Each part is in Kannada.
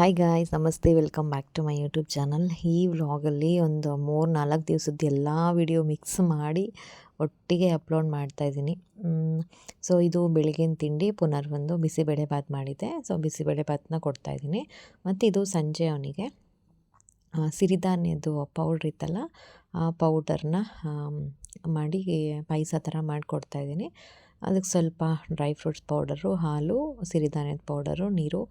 ಹಾಯ್ ಗಾಯ್ಸ್ ನಮಸ್ತೆ. Welcome back to my YouTube channel ಈ ವ್ಲಾಗಲ್ಲಿ ಒಂದು ಮೂರು ನಾಲ್ಕು ದಿವಸದ ಎಲ್ಲ ವಿಡಿಯೋ ಮಿಕ್ಸ್ ಮಾಡಿ ಒಟ್ಟಿಗೆ ಅಪ್ಲೋಡ್ ಮಾಡ್ತಾಯಿದ್ದೀನಿ ಸೊ ಇದು ಬೆಳಗಿನ ತಿಂಡಿ, ಪುನರ್ ಒಂದು ಬಿಸಿಬೇಳೆ ಭಾತ್ ಮಾಡಿದ್ದೆ. ಸೊ ಬಿಸಿಬೇಳೆ ಕೊಡ್ತಾ ಕೊಡ್ತಾಯಿದ್ದೀನಿ ಮತ್ತು ಇದು ಸಂಜೆ ಅವನಿಗೆ. ಸಿರಿಧಾನ್ಯದ್ದು ಪೌಡ್ರ್ ಇತ್ತಲ್ಲ, ಆ ಪೌಡರ್ನ ಮಾಡಿ ಪಾಯಸ ಥರ ಮಾಡಿಕೊಡ್ತಾಯಿದ್ದೀನಿ ಅದಕ್ಕೆ ಸ್ವಲ್ಪ ಡ್ರೈ ಫ್ರೂಟ್ಸ್ ಪೌಡರು ಹಾಲು, ಸಿರಿಧಾನ್ಯದ ಪೌಡರು ನೀರು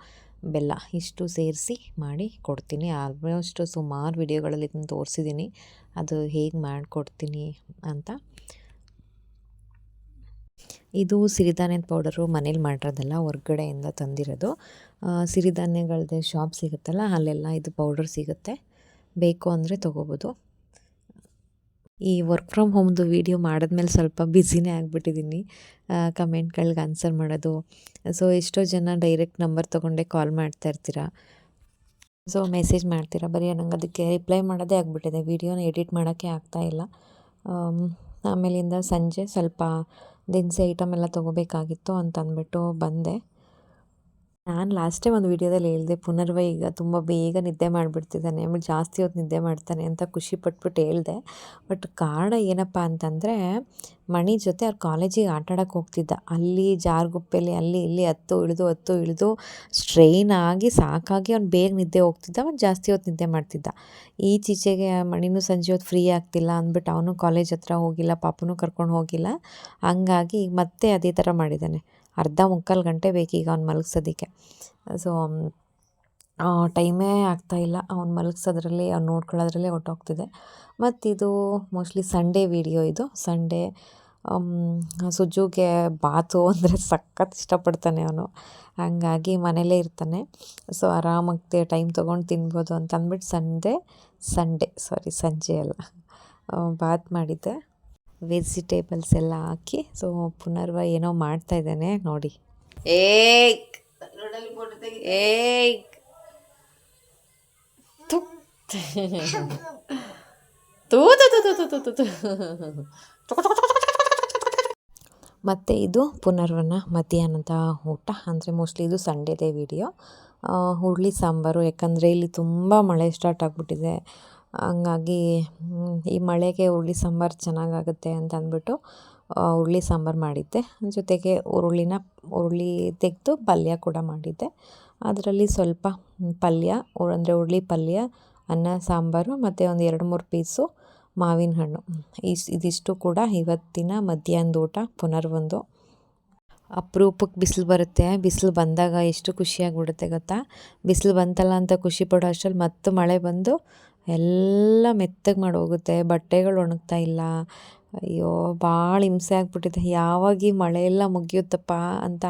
ಬೆಲ್ಲ ಇಷ್ಟು ಸೇರಿಸಿ ಮಾಡಿ ಕೊಡ್ತೀನಿ. ಆಲ್ಮೋಸ್ಟ್ ಸುಮಾರು ವಿಡಿಯೋಗಳಲ್ಲಿ ಇದನ್ನು ತೋರಿಸಿದ್ದೀನಿ. ಅದು ಹೇಗೆ ಮಾಡಿಕೊಡ್ತೀನಿ ಅಂತ. ಇದು ಸಿರಿಧಾನ್ಯದ ಪೌಡರು ಮನೇಲಿ ಮಾಡಿರೋದಲ್ಲ, ಹೊರ್ಗಡೆಯಿಂದ ತಂದಿರೋದು. ಸಿರಿಧಾನ್ಯಗಳದ್ದು ಶಾಪ್ ಸಿಗುತ್ತಲ್ಲ, ಅಲ್ಲೆಲ್ಲ ಇದು ಪೌಡರ್ ಸಿಗುತ್ತೆ. ಬೇಕು ಅಂದರೆ ತೊಗೋಬೋದು. ಈ ವರ್ಕ್ ಫ್ರಮ್ ಹೋಮ್ದು ವೀಡಿಯೋ ಮಾಡಿದ್ಮೇಲೆ ಸ್ವಲ್ಪ ಬ್ಯುಸಿನೇ ಆಗಿಬಿಟ್ಟಿದ್ದೀನಿ ಕಮೆಂಟ್ಗಳಿಗೆ ಆನ್ಸರ್ ಮಾಡೋದು. ಸೊ ಎಷ್ಟೋ ಜನ ಡೈರೆಕ್ಟ್ ನಂಬರ್ ತೊಗೊಂಡೆ ಕಾಲ್ ಮಾಡ್ತಾ ಇರ್ತೀರ. ಸೊ ಮೆಸೇಜ್ ಮಾಡ್ತೀರಾ. ಬರೀ ನಂಗೆ ಅದಕ್ಕೆ ರಿಪ್ಲೈ ಮಾಡೋದೇ ಆಗಿಬಿಟ್ಟಿದೆ. ವೀಡಿಯೋನ ಎಡಿಟ್ ಮಾಡೋಕ್ಕೆ ಆಗ್ತಾಯಿಲ್ಲ ಆಮೇಲಿಂದ ಸಂಜೆ ಸ್ವಲ್ಪ ದಿನಸಿ ಐಟಮ್ ಎಲ್ಲ ತೊಗೋಬೇಕಾಗಿತ್ತು ಅಂತ ಅಂದ್ಬಿಟ್ಟು ಬಂದೆ. ನಾನು ಲಾಸ್ಟೇ ಒಂದು ವೀಡಿಯೋದಲ್ಲಿ ಹೇಳಿದೆ, ಪುನರ್ವ ಈಗ ತುಂಬ ಬೇಗ ನಿದ್ದೆ ಮಾಡಿಬಿಡ್ತಿದ್ದಾನೆ, ಆಮೇಲೆ ಜಾಸ್ತಿ ಹೊತ್ತು ನಿದ್ದೆ ಮಾಡ್ತಾನೆ ಅಂತ ಖುಷಿ ಪಟ್ಬಿಟ್ಟು ಹೇಳಿದೆ. ಬಟ್ ಕಾರಣ ಏನಪ್ಪ ಅಂತಂದರೆ, ಮಣಿ ಜೊತೆ ಅವ್ರ ಕಾಲೇಜಿಗೆ ಆಟಾಡೋಕೆ ಹೋಗ್ತಿದ್ದ. ಅಲ್ಲಿ ಜಾರ್ಗುಪ್ಪೆಯಲ್ಲಿ ಅಲ್ಲಿ ಇಲ್ಲಿ ಹತ್ತು ಇಳಿದು ಹತ್ತು ಇಳಿದು ಸ್ಟ್ರೈನ್ ಆಗಿ ಸಾಕಾಗಿ ಅವ್ನು ಬೇಗ ನಿದ್ದೆ ಹೋಗ್ತಿದ್ದ, ಅವ್ನು ಜಾಸ್ತಿ ಹೊತ್ತು ನಿದ್ದೆ ಮಾಡ್ತಿದ್ದ. ಈಚೀಚೆಗೆ ಮಣಿನೂ ಸಂಜೆ ಹೊತ್ತು ಫ್ರೀ ಆಗ್ತಿಲ್ಲ ಅಂದ್ಬಿಟ್ಟು ಅವನು ಕಾಲೇಜ್ ಹತ್ರ ಹೋಗಿಲ್ಲ, ಪಾಪನೂ ಕರ್ಕೊಂಡು ಹೋಗಿಲ್ಲ. ಹಂಗಾಗಿ ಮತ್ತೆ ಅದೇ ಥರ ಮಾಡಿದ್ದಾನೆ. ಅರ್ಧ ಮುಕ್ಕಾಲು ಗಂಟೆ ಬೇಕೀಗ ಅವ್ನು ಮಲಗ್ಸೋದಕ್ಕೆ. ಸೊ ಟೈಮೇ ಆಗ್ತಾಯಿಲ್ಲ ಅವ್ನು ಮಲಗ್ಸೋದ್ರಲ್ಲಿ, ಅವ್ನು ನೋಡ್ಕೊಳ್ಳೋದ್ರಲ್ಲೇ ಹೊರ್ಟೋಗ್ತಿದೆ. ಮತ್ತು ಇದು ಮೋಸ್ಟ್ಲಿ ಸಂಡೇ ವೀಡಿಯೋ ಇದು. ಸಂಡೇ ಸುಜುಗೆ ಬಾತು ಅಂದರೆ ಸಖತ್ ಇಷ್ಟಪಡ್ತಾನೆ ಅವನು. ಹಾಗಾಗಿ ಮನೇಲೇ ಇರ್ತಾನೆ. ಸೊ ಆರಾಮಾಗಿ ಟೈಮ್ ತೊಗೊಂಡು ತಿನ್ಬೋದು ಅಂತ ಅಂದ್ಬಿಟ್ಟು ಸಂಡೇ ಸಂಡೇ ಸಾರಿ ಸಂಜೆ ಅಲ್ಲ. ಬಾತ್ ಮಾಡಿದ್ದೆ. ವೆಜಿಟೇಬಲ್ಸ್ ಎಲ್ಲ ಹಾಕಿ ಸೊ ಪುನರ್ವ ಏನೋ ಮಾಡ್ತಾ ಇದ್ದಾನೆ ನೋಡಿ. ಏಕ್ ಏಕ್ ತೂ ಮತ್ತು ಇದು ಪುನರ್ವನ ಮಧ್ಯಾಹ್ನದ ಊಟ. ಅಂದರೆ ಮೋಸ್ಟ್ಲಿ ಇದು ಸಂಡೇದೇ ವಿಡಿಯೋ ಹುರುಳಿ ಸಾಂಬಾರು ಯಾಕಂದರೆ ಇಲ್ಲಿ ತುಂಬ ಮಳೆ ಸ್ಟಾರ್ಟ್ ಆಗಿಬಿಟ್ಟಿದೆ. ಹಂಗಾಗಿ ಈ ಮಳೆಗೆ ಹುರುಳಿ ಸಾಂಬಾರು ಚೆನ್ನಾಗಾಗುತ್ತೆ ಅಂತ ಅಂದ್ಬಿಟ್ಟು ಹುರುಳಿ ಸಾಂಬಾರು ಮಾಡಿದ್ದೆ. ಜೊತೆಗೆ ಹುರುಳಿನ ಹುರುಳಿ ತೆಗೆದು ಪಲ್ಯ ಕೂಡ ಮಾಡಿದ್ದೆ. ಅದರಲ್ಲಿ ಸ್ವಲ್ಪ ಪಲ್ಯ, ಅಂದರೆ ಹುರುಳಿ ಪಲ್ಯ, ಅನ್ನ, ಸಾಂಬಾರು, ಮತ್ತು ಒಂದು ಎರಡು ಮೂರು ಪೀಸು ಮಾವಿನ ಹಣ್ಣು. ಇಸ್, ಇದಿಷ್ಟು ಕೂಡ ಇವತ್ತಿನ ಮಧ್ಯಾಹ್ನದ ಊಟ ಪುನರ್ವೊಂದು ಅಪರೂಪಕ್ಕೆ ಬಿಸಿಲು ಬರುತ್ತೆ. ಬಿಸಿಲು ಬಂದಾಗ ಎಷ್ಟು ಖುಷಿಯಾಗ್ಬಿಡುತ್ತೆ ಗೊತ್ತಾ? ಬಿಸಿಲು ಬಂತಲ್ಲ ಅಂತ ಖುಷಿ ಪಡೋ ಅಷ್ಟರಲ್ಲಿ ಮತ್ತೆ ಮಳೆ ಬಂದು ಎಲ್ಲ ಮೆತ್ತಗೆ ಮಾಡಿ ಹೋಗುತ್ತೆ ಬಟ್ಟೆಗಳು ಒಣಗ್ತಾ ಇಲ್ಲ. ಅಯ್ಯೋ, ಭಾಳ ಹಿಂಸೆ ಆಗ್ಬಿಟ್ಟಿದೆ. ಯಾವಾಗ ಈ ಮಳೆ ಎಲ್ಲ ಮುಗಿಯುತ್ತಪ್ಪ ಅಂತ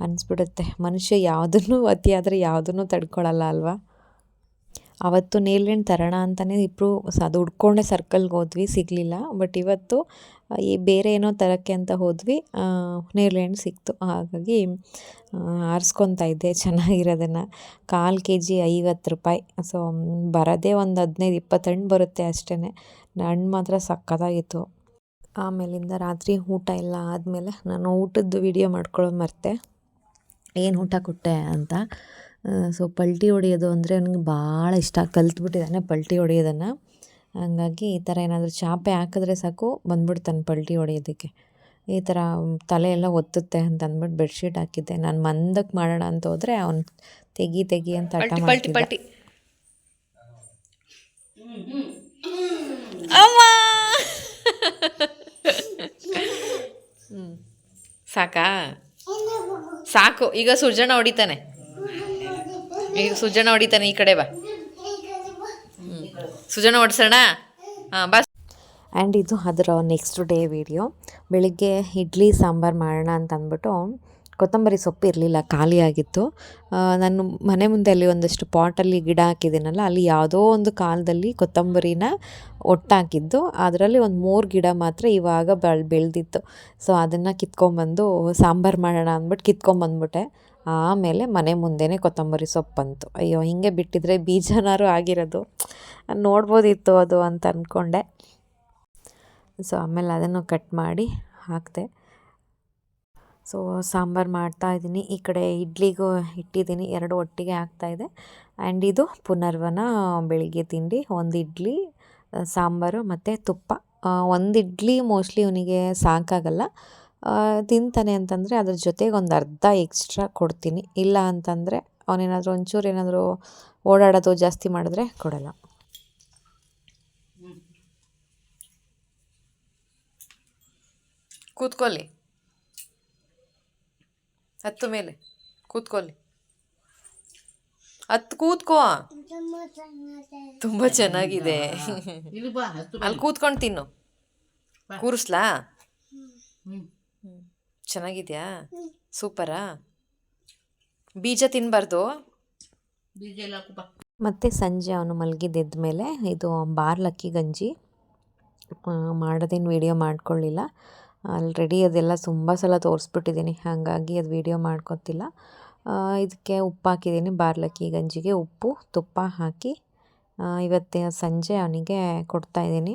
ಅನಿಸ್ಬಿಡುತ್ತೆ. ಮನುಷ್ಯ ಯಾವುದನ್ನು ಅತಿಯಾದರೆ ಯಾವುದನ್ನು ತಡ್ಕೊಳ್ಳಲ್ಲ ಅಲ್ವಾ? ಅವತ್ತು ನೇಲ್ಹಣ್ಣು ತರೋಣ ಅಂತಲೇ ಇಬ್ಬರು ಸ ಅದು ಹುಡ್ಕೊಂಡೆ ಸರ್ಕಲ್ಗೆ ಹೋದ್ವಿ, ಸಿಗಲಿಲ್ಲ. ಬಟ್ ಇವತ್ತು ಈ ಬೇರೆ ಏನೋ ತರಕ್ಕೆ ಅಂತ ಹೋದ್ವಿ. ನೇರ್ಳೆಹಣ್ಣು ಸಿಕ್ತು. ಹಾಗಾಗಿ ಆರಿಸ್ಕೊತಾ ಇದ್ದೆ ಚೆನ್ನಾಗಿರೋದನ್ನು. ಕಾಲು ಕೆ ಜಿ ಐವತ್ತು ರೂಪಾಯಿ. ಸೊ, ಬರೋದೇ ಒಂದು ಹದಿನೈದು ಇಪ್ಪತ್ತು ಹಣ್ಣು ಬರುತ್ತೆ ಅಷ್ಟೇ ಹಣ್ಣು ಮಾತ್ರ ಸಕ್ಕತ್ತಾಗಿತ್ತು ಆಮೇಲಿಂದ ರಾತ್ರಿ ಊಟ ಎಲ್ಲ ಆದಮೇಲೆ ನಾನು ಊಟದ್ದು ವಿಡಿಯೋ ಮಾಡ್ಕೊಳ್ಳೋದು ಮರ್ತೆ. ಏನು ಊಟ ಕೊಟ್ಟೆ ಅಂತ. ಸೊ, ಪಲ್ಟಿ ಹೊಡೆಯೋದು ಅಂದರೆ ನನಗೆ ಭಾಳ ಇಷ್ಟ. ಕಲ್ತ್ಬಿಟ್ಟಿದ್ದಾನೆ ಪಲ್ಟಿ ಹೊಡಿಯೋದನ್ನು. ಹಂಗಾಗಿ ಈ ಥರ ಏನಾದರೂ ಚಾಪೆ ಹಾಕಿದ್ರೆ ಸಾಕು ಬಂದ್ಬಿಡ್ತಾನೆ ಪಲ್ಟಿ ಹೊಡೆಯೋದಕ್ಕೆ. ಈ ಥರ ತಲೆ ಎಲ್ಲ ಒತ್ತುತ್ತೆ ಅಂತ ಅಂದ್ಬಿಟ್ಟು ಬೆಡ್ಶೀಟ್ ಹಾಕಿದ್ದೆ. ನಾನು ಮಂದಕ್ಕೆ ಮಾಡೋಣ ಅಂತ ಹೋದರೆ ಅವ್ನು ತೆಗಿ ತೆಗಿ ಅಂತ ಹಠ ಮಾಡ್ತಿದ್ದ. ಸಾಕಾ? ಸಾಕು. ಈಗ ಸುಜನ ಹೊಡಿತಾನೆ. ಈಗ ಸುಜಣ ಹೊಡಿತಾನೆ ಈ ಕಡೆ ಬಾ. ಸುಜನ ಓಡಿಸೋಣ ಹಾಂ ಬಸ್ ಆ್ಯಂಡ್ ಇದು ಅದರ ನೆಕ್ಸ್ಟ್ ಡೇ ವಿಡಿಯೋ. ಬೆಳಿಗ್ಗೆ ಇಡ್ಲಿ, ಸಾಂಬಾರು ಮಾಡೋಣ ಅಂತ ಅಂದ್ಬಿಟ್ಟು ಕೊತ್ತಂಬರಿ ಸೊಪ್ಪು ಇರಲಿಲ್ಲ ಖಾಲಿಯಾಗಿತ್ತು ನಾನು ಮನೆ ಮುಂದೆ ಅಲ್ಲಿ ಒಂದಷ್ಟು ಪಾಟಲ್ಲಿ ಗಿಡ ಹಾಕಿದ್ದೀನಲ್ಲ, ಅಲ್ಲಿ ಯಾವುದೋ ಒಂದು ಕಾಲದಲ್ಲಿ ಕೊತ್ತಂಬರಿನ ಒಟ್ಟಾಕಿದ್ದು. ಅದರಲ್ಲಿ ಒಂದು ಮೂರು ಗಿಡ ಮಾತ್ರ ಇವಾಗ ಬೆಳ್, ಬೆಳೆದಿತ್ತು. ಸೊ ಅದನ್ನು ಕಿತ್ಕೊಂಬಂದು ಸಾಂಬಾರು ಮಾಡೋಣ ಅಂದ್ಬಿಟ್ಟು ಕಿತ್ಕೊಂಬಂದ್ಬಿಟ್ಟೆ. ಆಮೇಲೆ ಮನೆ ಮುಂದೆನೇ ಕೊತ್ತಂಬರಿ ಸೊಪ್ಪಂತು ಅಯ್ಯೋ, ಹಿಂಗೆ ಬಿಟ್ಟಿದ್ರೆ ಬೀಜನಾರು ಆಗಿರೋದು. ನೋಡ್ಬೋದಿತ್ತು ಅದು ಅಂತ ಅಂದ್ಕೊಂಡೆ ಸೊ ಆಮೇಲೆ ಅದನ್ನು ಕಟ್ ಮಾಡಿ ಹಾಕಿದೆ. ಸೊ ಸಾಂಬಾರು ಮಾಡ್ತಾ ಇದ್ದೀನಿ. ಈ ಕಡೆ ಇಡ್ಲಿಗೂ ಇಟ್ಟಿದ್ದೀನಿ. ಎರಡು ಒಟ್ಟಿಗೆ ಆಗ್ತಾಯಿದೆ ಆ್ಯಂಡ್ ಇದು ಪುನರ್ವನ ಬೆಳಿಗ್ಗೆ ತಿಂಡಿ, ಒಂದು ಇಡ್ಲಿ, ಸಾಂಬಾರು ಮತ್ತು ತುಪ್ಪ. ಒಂದು ಇಡ್ಲಿ ಮೋಸ್ಟ್ಲಿ ಇವನಿಗೆ ಸಾಕಾಗಲ್ಲ. ತಿಂತಾನೆ ಅಂತಂದರೆ ಅದ್ರ ಜೊತೆಗೆ ಒಂದು ಅರ್ಧ ಎಕ್ಸ್ಟ್ರಾ ಕೊಡ್ತೀನಿ. ಇಲ್ಲ ಅಂತಂದರೆ ಅವನೇನಾದರೂ ಒಂಚೂರು ಏನಾದರೂ ಓಡಾಡೋದು ಜಾಸ್ತಿ ಮಾಡಿದ್ರೆ ಕೊಡಲ್ಲ. ಕೂತ್ಕೊಳ್ಳಿ. ಹತ್ತು ಮೇಲೆ. ಕೂತ್ಕೊಳ್ಳಿ. ಹತ್ತು ಕೂತ್ಕೋ. ತುಂಬ ಚೆನ್ನಾಗಿದೆ. ಅಲ್ಲಿ ಕೂತ್ಕೊಂಡು ತಿನ್ನು. ಕೂರಿಸ್ಲಾ? ಹ್ಞೂ ಚೆನ್ನಾಗಿದ್ಯಾ? ಸೂಪರಾ? ಬೀಜ ತಿನ್ನಬಾರ್ದು ಬೀಜ ಎಲ್ಲ ಮತ್ತು ಸಂಜೆ ಅವನು ಮಲಗಿದ್ದ ಮೇಲೆ ಇದು ಬಾರ್ಲಕ್ಕಿ ಗಂಜಿ ಮಾಡೋದೇನು ವೀಡಿಯೋ ಮಾಡ್ಕೊಳ್ಳಿಲ್ಲ. ಆಲ್ರೆಡಿ ಅದೆಲ್ಲ ತುಂಬ ಸಲ ತೋರಿಸ್ಬಿಟ್ಟಿದ್ದೀನಿ ಹಾಗಾಗಿ ಅದು ವೀಡಿಯೋ ಮಾಡ್ಕೊತಿಲ್ಲ. ಇದಕ್ಕೆ ಉಪ್ಪು ಹಾಕಿದ್ದೀನಿ ಬಾರ್ಲಕ್ಕಿ ಗಂಜಿಗೆ ಉಪ್ಪು ತುಪ್ಪ ಹಾಕಿ ಇವತ್ತೇ ಇವತ್ತಿನ ಸಂಜೆ ಅವನಿಗೆ ಕೊಡ್ತಾಯಿದ್ದೀನಿ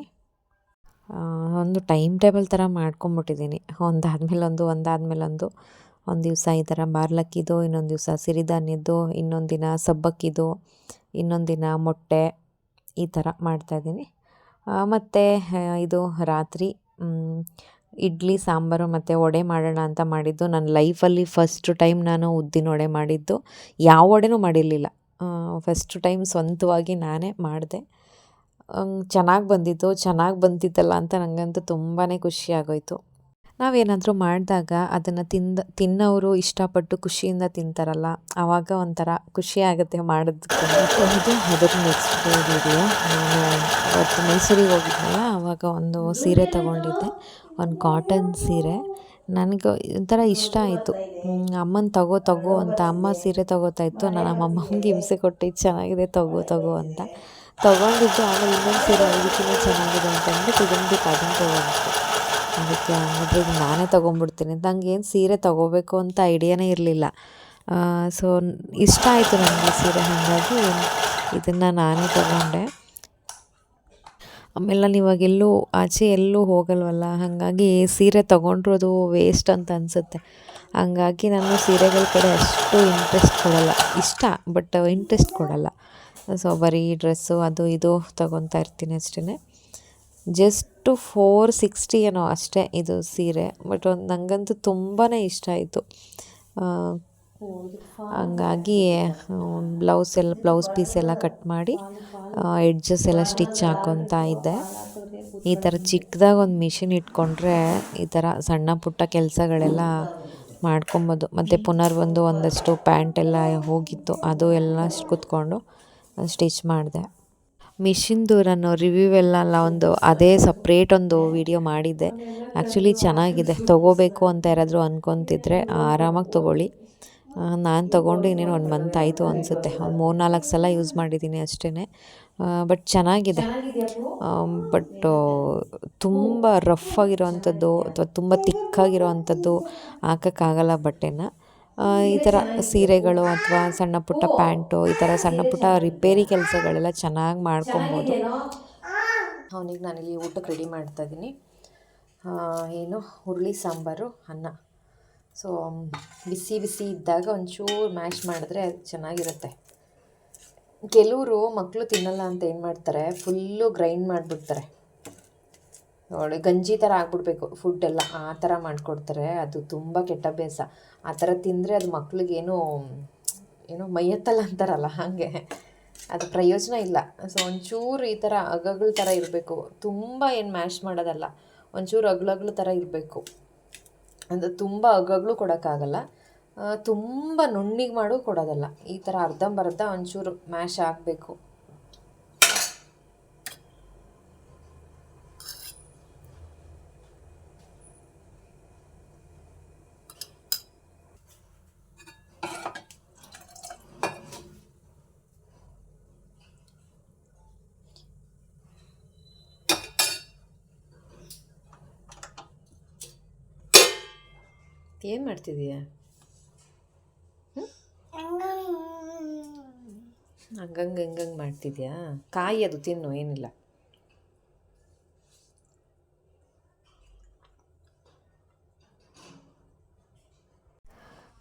ಒಂದು ಟೈಮ್ ಟೇಬಲ್ ಥರ ಮಾಡ್ಕೊಂಬಿಟ್ಟಿದ್ದೀನಿ. ಒಂದಾದ್ಮೇಲೆ ಒಂದು ಒಂದಾದ್ಮೇಲೆ ಒಂದು. ಒಂದು ದಿವಸ ಈ ಥರ ಬಾರ್ಲಕ್ಕಿದು, ಇನ್ನೊಂದು ದಿವಸ ಸಿರಿಧಾನ್ಯದ್ದು, ಇನ್ನೊಂದು ದಿನ ಸಬ್ಬಕ್ಕಿದು, ಇನ್ನೊಂದು ದಿನ ಮೊಟ್ಟೆ ಈ ಥರ ಮಾಡ್ತಾಯಿದ್ದೀನಿ. ಮತ್ತು ಇದು ರಾತ್ರಿ ಇಡ್ಲಿ, ಸಾಂಬಾರು ಮತ್ತು ವಡೆ ಮಾಡೋಣ ಅಂತ ಮಾಡಿದ್ದು. ನನ್ನ ಲೈಫಲ್ಲಿ ಫಸ್ಟ್ ಟೈಮ್ ನಾನು ಉದ್ದಿನ ವಡೆ ಮಾಡಿದ್ದು. ಯಾವ ವಡೆನೂ ಮಾಡಿರಲಿಲ್ಲ. ಫಸ್ಟ್ ಟೈಮ್ ಸ್ವಂತವಾಗಿ ನಾನೇ ಮಾಡಿದೆ. ಚೆನ್ನಾಗಿ ಬಂದಿತ್ತು, ಚೆನ್ನಾಗಿ ಬಂದಿದ್ದಲ್ಲ ಅಂತ ನನಗಂತೂ ತುಂಬಾ ಖುಷಿ ನಾವೇನಾದರೂ ಮಾಡಿದಾಗ ಅದನ್ನು ತಿಂದ ತಿನ್ನೋರು ಇಷ್ಟಪಟ್ಟು ಖುಷಿಯಿಂದ ತಿಂತಾರಲ್ಲ ಆವಾಗ ಒಂಥರ ಖುಷಿ ಆಗುತ್ತೆ ಮಾಡೋದಕ್ಕೆ. ಅದ್ರ ನೆಕ್ಸ್ಟ್ ಡೇ ನಾನು ಅವತ್ತು ಮೈಸೂರಿಗೆ ಹೋಗಿದ್ದೆಲ್ಲ ಆವಾಗ ಒಂದು ಸೀರೆ ತಗೊಂಡಿದ್ದೆ, ಒಂದು ಕಾಟನ್ ಸೀರೆ. ನನಗೆ ಒಂಥರ ಇಷ್ಟ ಆಯಿತು. ಅಮ್ಮನ ತಗೋ ತಗೋ ಅಂತ, ಅಮ್ಮ ಸೀರೆ ತಗೋತಾ ಇತ್ತು ನಾನು ನಮ್ಮ ಹಿಂಸೆ ಕೊಟ್ಟು ಚೆನ್ನಾಗಿದೆ, ತಗೋ ತಗೋ ಅಂತ. ತೊಗೊಂಡಿದ್ದು ಆಮೇಲೆ ಇನ್ನೊಂದು ಸೀರೆ ಇದಕ್ಕಿಂತ ಚೆನ್ನಾಗಿದೆ ಅಂತ ಅಂದ್ಬಿಟ್ಟು ಇದೊಂದಕ್ಕೆ ಅದನ್ನು ತೊಗೊಂಡಿತ್ತು ಅದಕ್ಕೆ ಇದು ನಾನೇ ತೊಗೊಂಡ್ಬಿಡ್ತೀನಿ. ಏನು ಸೀರೆ ತೊಗೋಬೇಕು ಅಂತ ಐಡಿಯಾನೇ ಇರಲಿಲ್ಲ. ಸೊ ಇಷ್ಟ ಆಯಿತು ನನಗೆ ಸೀರೆ, ಹಾಗಾಗಿ ಇದನ್ನು ನಾನೇ ತೊಗೊಂಡೆ. ಆಮೇಲೆ ನಾನು ಇವಾಗ ಎಲ್ಲೂ ಆಚೆ ಎಲ್ಲೂ ಹೋಗಲ್ವಲ್ಲ, ಹಾಗಾಗಿ ಸೀರೆ ತೊಗೊಂಡ್ರು ವೇಸ್ಟ್ ಅಂತ ಅನಿಸುತ್ತೆ. ಹಂಗಾಗಿ ನಾನು ಸೀರೆಗಳ ಕಡೆ ಅಷ್ಟು ಇಂಟ್ರೆಸ್ಟ್ ಕೊಡಲ್ಲ. ಇಷ್ಟ ಬಟ್ ಇಂಟ್ರೆಸ್ಟ್ ಕೊಡಲ್ಲ. ಸೊ ಬರೀ ಡ್ರೆಸ್ಸು ಅದು ಇದು ತೊಗೊತಾ ಇರ್ತೀನಿ ಅಷ್ಟೇ ಜಸ್ಟು ಫೋರ್ ಸಿಕ್ಸ್ಟಿ ಏನೋ ಅಷ್ಟೇ ಇದು ಸೀರೆ. ಬಟ್ ಒಂದು ನನಗಂತೂ ತುಂಬಾ ಇಷ್ಟ ಆಯಿತು. ಹಂಗಾಗಿ ಬ್ಲೌಸ್ ಎಲ್ಲ ಬ್ಲೌಸ್ ಪೀಸ್ ಎಲ್ಲ ಕಟ್ ಮಾಡಿ ಎಡ್ಜಸ್ ಎಲ್ಲ ಸ್ಟಿಚ್ ಹಾಕೊತಾ ಇದ್ದೆ. ಈ ಥರ ಚಿಕ್ಕದಾಗಿ ಒಂದು ಮಿಷಿನ್ ಇಟ್ಕೊಂಡ್ರೆ ಈ ಥರ ಸಣ್ಣ ಪುಟ್ಟ ಕೆಲಸಗಳೆಲ್ಲ ಮಾಡ್ಕೊಬೋದು. ಮತ್ತು ಪುನರ್ ಒಂದು ಒಂದಷ್ಟು ಪ್ಯಾಂಟ್ ಎಲ್ಲ ಹೋಗಿತ್ತು. ಅದು ಎಲ್ಲ ಕೂತ್ಕೊಂಡು ಸ್ಟಿಚ್ ಮಾಡಿದೆ. ಮಿಷಿನ್ದು ನಾನು ರಿವ್ಯೂ ಎಲ್ಲ ಒಂದು ಅದೇ ಸಪ್ರೇಟ್ ಒಂದು ವಿಡಿಯೋ ಮಾಡಿದ್ದೆ. ಆ್ಯಕ್ಚುಲಿ ಚೆನ್ನಾಗಿದೆ. ತೊಗೋಬೇಕು ಅಂತ ಯಾರಾದರೂ ಅಂದ್ಕೊತಿದ್ರೆ ಆರಾಮಾಗಿ ತೊಗೊಳ್ಳಿ. ನಾನು ತೊಗೊಂಡು ಇನ್ನೇನು ಒಂದು ಮಂತ್ ಆಯಿತು ಅನಿಸುತ್ತೆ. ಒಂದು ಮೂರು ನಾಲ್ಕು ಸಲ ಯೂಸ್ ಮಾಡಿದ್ದೀನಿ ಅಷ್ಟೇ ಬಟ್ ಚೆನ್ನಾಗಿದೆ. ಬಟ್ ತುಂಬ ರಫ್ ಆಗಿರೋವಂಥದ್ದು ಅಥವಾ ತುಂಬ ತಿಕ್ಕಾಗಿರೋ ಅಂಥದ್ದು ಹಾಕೋಕ್ಕಾಗಲ್ಲ ಬಟ್ಟೆನ. ಈ ಥರ ಸೀರೆಗಳು ಅಥವಾ ಸಣ್ಣ ಪುಟ್ಟ ಪ್ಯಾಂಟು, ಈ ಥರ ಸಣ್ಣ ಪುಟ್ಟ ರಿಪೇರಿ ಕೆಲಸಗಳೆಲ್ಲ ಚೆನ್ನಾಗಿ ಮಾಡ್ಕೊಬೋದು. ಅವನಿಗೆ ನಾನಿಲ್ಲಿ ಊಟಕ್ಕೆ ರೆಡಿ ಮಾಡ್ತಾ ಇದ್ದೀನಿ. ಏನು, ಹುರುಳಿ ಸಾಂಬಾರು, ಅನ್ನ. ಸೊ ಬಿಸಿ ಬಿಸಿ ಇದ್ದಾಗ ಒಂಚೂರು ಮ್ಯಾಶ್ ಮಾಡಿದ್ರೆ ಅದು ಚೆನ್ನಾಗಿರುತ್ತೆ. ಕೆಲವರು ಮಕ್ಕಳು ತಿನ್ನಲ್ಲ ಅಂತ ಏನು ಮಾಡ್ತಾರೆ? ಫುಲ್ಲು ಗ್ರೈಂಡ್ ಮಾಡಿಬಿಡ್ತಾರೆ. ನೋಡಿ, ಗಂಜಿ ಥರ ಆಗ್ಬಿಡ್ಬೇಕು ಫುಡ್ಡೆಲ್ಲ ಆ ಥರ ಮಾಡಿಕೊಡ್ತಾರೆ. ಅದು ತುಂಬ ಕೆಟ್ಟ ಅಭ್ಯಾಸ. ಆ ಥರ ತಿಂದರೆ ಅದು ಮಕ್ಳಿಗೇನು ಏನೋ ಮೈಯತ್ತಲ್ಲ ಅಂತಾರಲ್ಲ, ಹಾಗೆ. ಅದು ಪ್ರಯೋಜನ ಇಲ್ಲ. ಸೊ ಒಂಚೂರು ಈ ಥರ ಅಗಗಳ ಥರ ಇರಬೇಕು. ತುಂಬ ಏನು ಮ್ಯಾಶ್ ಮಾಡೋದಲ್ಲ, ಒಂಚೂರು ಅಗ್ಳಗ್ಳು ಥರ ಇರಬೇಕು. ಅಂದರೆ ತುಂಬ ಅಗಗಳು ಕೊಡೋಕ್ಕಾಗಲ್ಲ. ತುಂಬ ನುಣ್ಣಿಗೆ ಮಾಡು ಕೊಡೋದಲ್ಲ. ಈ ಥರ ಅರ್ಧಂಬರ್ಧ ಒಂಚೂರು ಮ್ಯಾಶ್ ಆಗಬೇಕು. ಏನು ಮಾಡ್ತಿದೀಯಾ? ಹಂಗಂಗೆ ಹಂಗಂಗೆ ಮಾಡ್ತಿದ್ಯಾ? ಕಾಯಿ ಅದು ತಿನ್ನು, ಏನಿಲ್ಲ.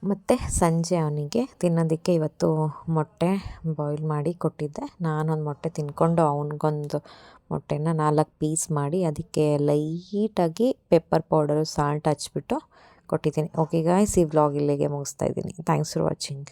ಮತ್ತು ಸಂಜೆ ಅವನಿಗೆ ತಿನ್ನೋದಕ್ಕೆ ಇವತ್ತು ಮೊಟ್ಟೆ ಬಾಯ್ಲ್ ಮಾಡಿ ಕೊಟ್ಟಿದ್ದೆ. ನಾನೊಂದು ಮೊಟ್ಟೆ ತಿನ್ಕೊಂಡು ಅವನಿಗೊಂದು ಮೊಟ್ಟೆನ ನಾಲ್ಕು ಪೀಸ್ ಮಾಡಿ, ಅದಕ್ಕೆ ಲೈಟಾಗಿ ಪೆಪ್ಪರ್ ಪೌಡರು ಸಾಲ್ಟ್ ಹಚ್ಬಿಟ್ಟು ಕೊಟ್ಟಿದ್ದೀನಿ ಓಕೆ ಗಾಯ್ಸ್ ಈ ವ್ಲಾಗ್ ಇಲ್ಲಿಗೆ ಮುಗಿಸ್ತಾ ಇದ್ದೀನಿ ಥ್ಯಾಂಕ್ಸ್ ಫಾರ್ ವಾಚಿಂಗ್